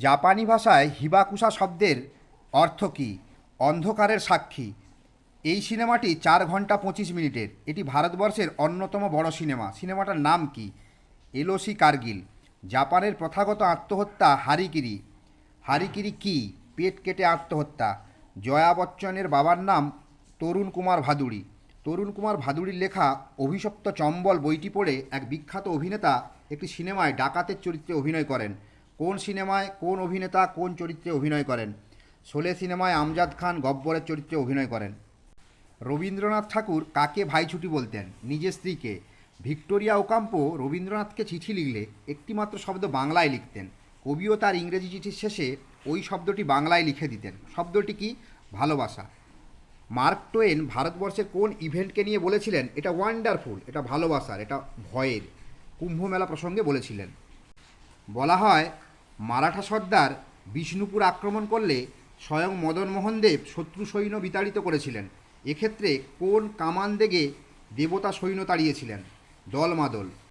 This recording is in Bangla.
জাপানি ভাষায় হিবাকুসা শব্দের অর্থ কী? অন্ধকারের সাক্ষী। এই সিনেমাটি চার ঘণ্টা পঁচিশ মিনিটের। এটি ভারতবর্ষের অন্যতম বড় সিনেমা। সিনেমাটার নাম কি? এলোসি কার্গিল। জাপানের প্রথাগত আত্মহত্যা হারিকিরি। হারিকিরি কি? পেট কেটে আত্মহত্যা। জয়া বচ্চনের বাবার নাম তরুণ কুমার ভাদুড়ি। তরুণ কুমার ভাদুড়ির লেখা অভিশপ্ত চম্বল বইটি পড়ে এক বিখ্যাত অভিনেতা একটি সিনেমায় ডাকাতের চরিত্রে অভিনয় করেন। কোন সিনেমায় কোন অভিনেতা কোন চরিত্রে অভিনয় করেন? শোলে সিনেমায় আমজাদ খান গব্বরের চরিত্রে অভিনয় করেন। রবীন্দ্রনাথ ঠাকুর কাকে ভাইছুটি বলতেন? নিজের স্ত্রীকে। ভিক্টোরিয়া ওকাম্পো রবীন্দ্রনাথকে চিঠি লিখলে একটিমাত্র শব্দ বাংলায় লিখতেন। কবিও তার ইংরেজি চিঠির শেষে ওই শব্দটি বাংলায় লিখে দিতেন। শব্দটি কি? ভালোবাসা। মার্ক টোয়েন ভারতবর্ষের কোন ইভেন্টকে নিয়ে বলেছিলেন? এটা ওয়ান্ডারফুল, এটা ভালোবাসার, এটা ভয়ের। কুম্ভ মেলা প্রসঙ্গে বলেছিলেন। বলা হয় মারাঠা সর্দার বিষ্ণুপুর আক্রমণ করলে স্বয়ং মদন মোহন দেব শত্রু সৈন্য বিতাড়িত করেছিলেন। এক্ষেত্রে কোন কামান দেগে দেবতা সৈন্য তাড়িয়েছিলেন? দলমাদল